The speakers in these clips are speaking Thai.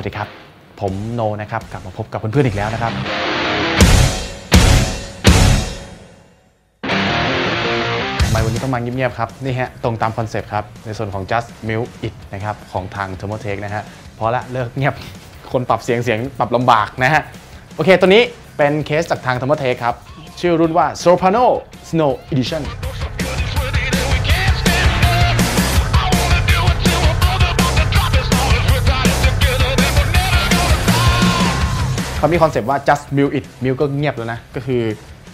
วัสดีครับ ผมโนนะครับ กลับมาพบกับเพื่อนๆอีกแล้วนะครับ ทำไมวันนี้ต้องมาเงียบๆครับ นี่ฮะ ตรงตามคอนเซปต์ครับ ในส่วนของ just milk it นะครับ ของทาง t h e r m o t e c h นะฮะพราะละเลิกเงียบคนปรับเสียงเสียงปรับลำบากนะฮะ โอเค ตัวนี้เป็นเคสจากทาง t h e r m o t e c h ครับ ชื่อรุ่นว่า Soprano Snow Edition เขามีคอนเซปต์ว่า just mute it mute ก็เงียบแล้วนะ ก็คือ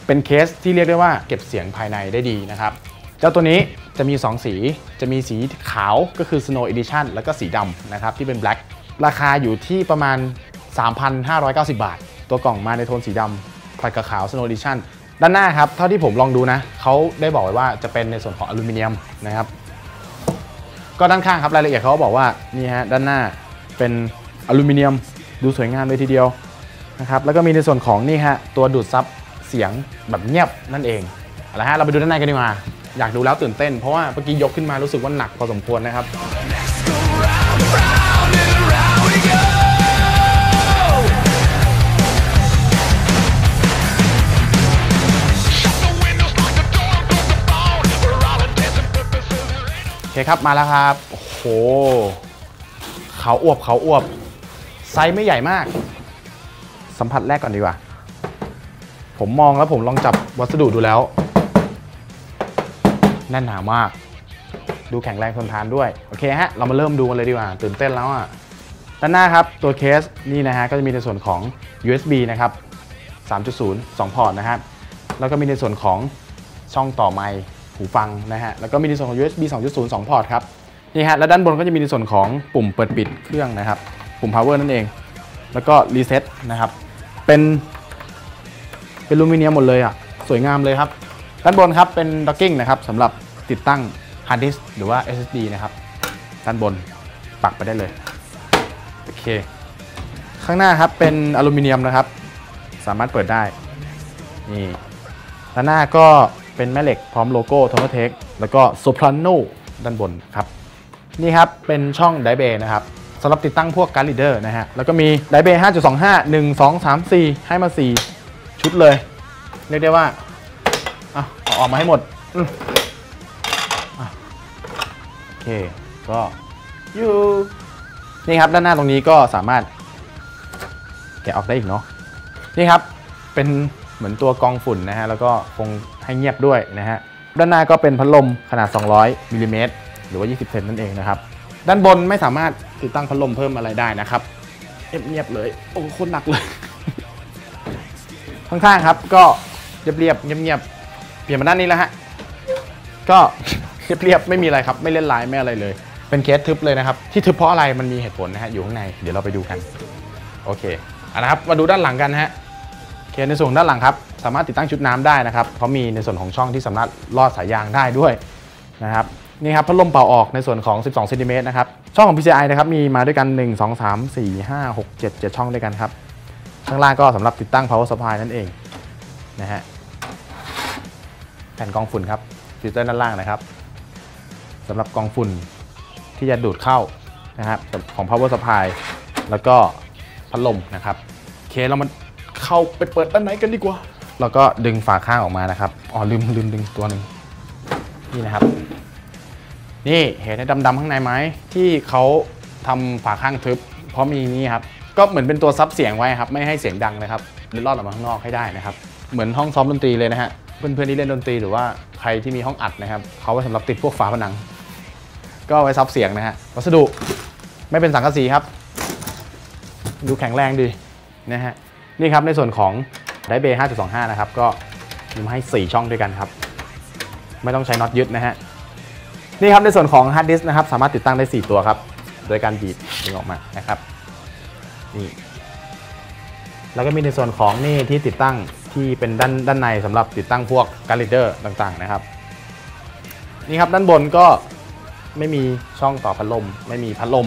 เป็นเคสที่เรียกได้ว่าเก็บเสียงภายในได้ดีนะครับ เจ้าตัวนี้จะมี 2 สี จะมีสีขาวก็คือ Snow Edition แล้วก็สีดำนะครับที่เป็น black ราคาอยู่ที่ประมาณ 3,590 บาท ตัวกล่องมาในโทนสีดำผัดกับขาว Snow Edition ด้านหน้าครับ เท่าที่ผมลองดูนะเขาได้บอกไว้ว่าจะเป็นในส่วนของอลูมิเนียมนะครับก็ด้านข้างครับรายละเอียดเขาบอกว่านี่ฮะด้านหน้าเป็นอลูมิเนียมดูสวยงามเลยทีเดียว นะครับแล้วก็มีในส่วนของนี่ฮะตัวดูดซับเสียงแบบเงียบนั่นเองเอาละฮะเราไปดูด้านในกันดีกว่าอยากดูแล้วตื่นเต้นเพราะว่าเมื่อกี้ยกขึ้นมารู้สึกว่าหนักพอสมควรนะครับโอเคครับมาแล้วครับ โอ้โหเขาอวบเขาอวบไซส์ไม่ใหญ่มาก สัมผัสแรกก่อนดีกว่า ผมมองแล้วผมลองจับวัสดุดูแล้ว แน่นหนามาก ดูแข็งแรงทนทานด้วย โอเคฮะ เรามาเริ่มดูกันเลยดีกว่า ตื่นเต้นแล้วอะ ด้านหน้าครับ ตัวเคสนี่นะฮะ ก็จะมีในส่วนของ USB นะครับ 3.0 2 พอร์ตนะครับ แล้วก็มีในส่วนของช่องต่อไมค์หูฟังนะฮะ แล้วก็มีในส่วนของ USB 2.0 2 พอร์ตครับ นี่ฮะ แล้วด้านบนก็จะมีในส่วนของปุ่มเปิดปิดเครื่องนะครับ ปุ่ม power นั่นเอง แล้วก็รีเซ็ตนะครับ เป็นเป็นลูมิเนียมหมดเลยอะ สวยงามเลยครับ ด้านบนครับเป็นด็อกกิ้งนะครับสำหรับติดตั้งฮาร์ดดิสก์หรือว่า SSD นะครับ ด้านบนปักไปได้เลย โอเค ข้างหน้าครับเป็นอลูมิเนียมนะครับ สามารถเปิดได้ นี่ด้านหน้าก็เป็นแม่เหล็กพร้อมโลโก้ทอมเทคแล้วก็โซพราโนด้านบนครับ นี่ครับเป็นช่องไดเบย์นะครับำหรับติดตั้งพวกการ์ดลีเดอร์นะฮะ แล้วก็มีไดเบย์5.25 1 2 3 4 ให้มา 4 ชุดเลย เรียกได้ว่าเอาออกมาให้หมดอืมอโอเค ก็อยู่นี่ครับ ด้านหน้าตรงนี้ก็สามารถแกะออกได้อีกเนาะนี่ครับเป็นเหมือนตัวกองฝุ่นนะฮะ แล้วก็คงให้เงียบด้วยนะฮะ ด้านหน้าก็เป็นพัดลมขนาด 200มิลลิเมตรหรือว่า 20 เซนนั่นเองนะครับ ด้านบนไม่สามารถติดตั้งพัดลมเพิ่มอะไรได้นะครับเงียบๆเลย โอ้โคตรหนักเลย ข้างๆครับก็เรียบๆเงียบๆเปลี่ยนมาด้านนี้แล้วฮะก็เรียบๆไม่มีอะไรครับไม่เล่นลายไม่อะไรเลย เป็นเคสทึบเลยนะครับ ที่ทึบเพราะอะไรมันมีเหตุผลนะฮะอยู่ข้างในเดี๋ยวเราไปดูกันโอเคเอาละครับมาดูด้านหลังกันนะฮะโอเคในส่วนของด้านหลังครับ สามารถติดตั้งชุดน้ำได้นะครับเขามีในส่วนของช่องที่สามารถลอดสายยางได้ด้วย นะครับนี่ครับพัดลมเป่าออกในส่วนของ 12เซนติเมตรนะครับช่องของ PCI นะครับมีมาด้วยกัน 1 2 3 4 5 6 7 7 ช่องด้วยกันครับข้างล่างก็สำหรับติดตั้ง power supply นั่นเองนะฮะแผ่นกองฝุ่นครับฟิลเตอร์ด้านล่างนะครับสำหรับกองฝุ่นที่จะดูดเข้านะครับของ power supply แล้วก็พัดลมนะครับโอเคเรามาเข้าไปเปิดด้านในกันดีกว่า แล้วก็ดึงฝาข้างออกมานะครับอ๋อลืมลืมดึงตัวหนึ่ง นี่นะครับ นี่เห็นในดำๆข้างในไหมที่เขาทำฝาข้างทึบ เพราะมีนี่ครับ ก็เหมือนเป็นตัวซับเสียงไว้ครับ ไม่ให้เสียงดังนะครับหรือลอดออกมาข้างนอกให้ได้นะครับ เหมือนห้องซ้อมดนตรีเลยนะฮะ เพื่อนๆที่เล่นดนตรีหรือว่าใครที่มีห้องอัดนะครับเขาไว้สำหรับติดพวกฝาผนัง ก็ไว้ซับเสียงนะฮะ วัสดุไม่เป็นสังกะสีครับ ดูแข็งแรงดีนะฮะ นี่ครับในส่วนของไดเบย์5.25 นะครับ ก็มีมาให้ 4 ช่องด้วยกันครับ ไม่ต้องใช้น็อตยึดนะฮะ นี่ครับในส่วนของฮาร์ดดิสนะครับสามารถติดตั้งได้ 4 ตัวครับ โดยการบีบดึงออกมานะครับนี่แล้วก็มีในส่วนของนี่ที่ติดตั้งที่เป็นด้านด้านในสำหรับติดตั้งพวกการ์ดเดอร์ต่างๆนะครับ นี่ครับด้านบนก็ไม่มีช่องต่อพัดลม ไม่มีพัดลม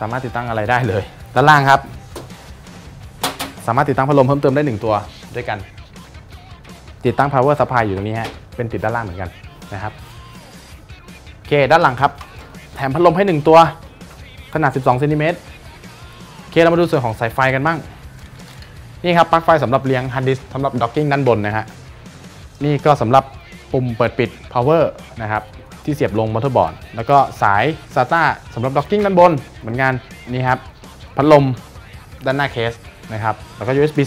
สามารถติดตั้งอะไรได้เลย ด้านล่างครับ สามารถติดตั้งพัดลมเพิ่มเติมได้ 1 ตัวด้วยกัน ติดตั้ง power supply อยู่ตรงนี้ฮะเป็นติดด้านล่างเหมือนกันนะครับโอเคด้านหลังครับแถมพัดลมให้ 1 ตัว ขนาด 12เซนติเมตรโอเคเรามาดูส่วนของสายไฟกันบ้าง นี่ครับปลั๊กไฟสำหรับเลี้ยงฮาร์ดดิสสำหรับด็อกกิ้งด้านบนนะฮะนี่ก็สำหรับปุ่มเปิดปิด power นะครับที่เสียบลงมอเตอร์บอร์ดแล้วก็สาย SATA สำหรับด็อกกิ้งด้านบนเหมือนกันนี่ครับพัดลมด้านหน้าเคสนะครับแล้วก็ USB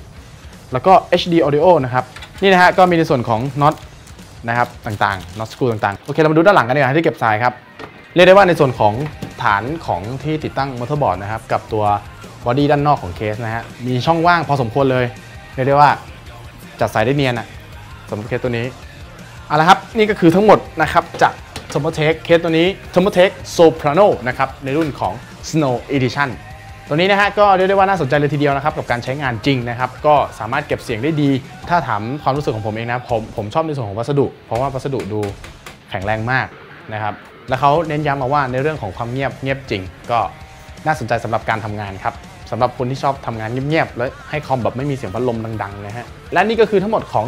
3.0 แล้วก็ HD audio นะครับ นี่นะฮะก็มีในส่วนของน็อตนะครับต่างๆน็อตสกรูต่างๆ โอเค เรามาดูด้านหลังกันดีกว่าที่เก็บสายครับ เรียกได้ว่าในส่วนของฐานของที่ติดตั้งมอเตอร์บอร์ดนะครับ กับตัวบอดี้ด้านนอกของเคสนะฮะมีช่องว่างพอสมควรเลย เรียกได้ว่าจัดสายได้เนียนอะสำหรับเคสตัวนี้เอาละครับนี่ก็คือทั้งหมดนะครับจาก t h e r m o t e c h เคสตัวนี้ t h e r m o t e c h Soprano นะครับในรุ่นของ Snow Edition ตัวนี้นะฮะก็เรียกได้ว่าน่าสนใจเลยทีเดียวนะครับกับการใช้งานจริงนะครับก็สามารถเก็บเสียงได้ดี ถ้าถามความรู้สึกของผมเองนะผมผมชอบในส่วนของวัสดุ เพราะว่าวัสดุดูแข็งแรงมากนะครับแล้วเขาเน้นย้ำมาว่าในเรื่องของความเงียบเงียบจริง ก็น่าสนใจสำหรับการทำงานครับสำหรับคนที่ชอบทำงานเงียบๆและให้คอมแบบไม่มีเสียงพัดลมดังๆนะฮะและนี่ก็คือทั้งหมดของ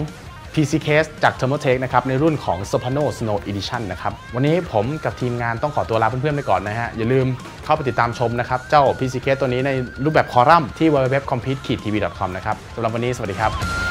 PC Case จาก Thermotech นะครับในรุ่นของ Soprano Snow Edition นะครับวันนี้ผมกับทีมงานต้องขอตัวลาเพื่อนๆไปก่อนนะฮะ อย่าลืมเข้าไปติดตามชมนะครับ เจ้า PC Case ตัวนี้ในรูปแบบคอลัมน์ที่ www.compete-tv.com นะครับสำหรับวันนี้สวัสดีครับ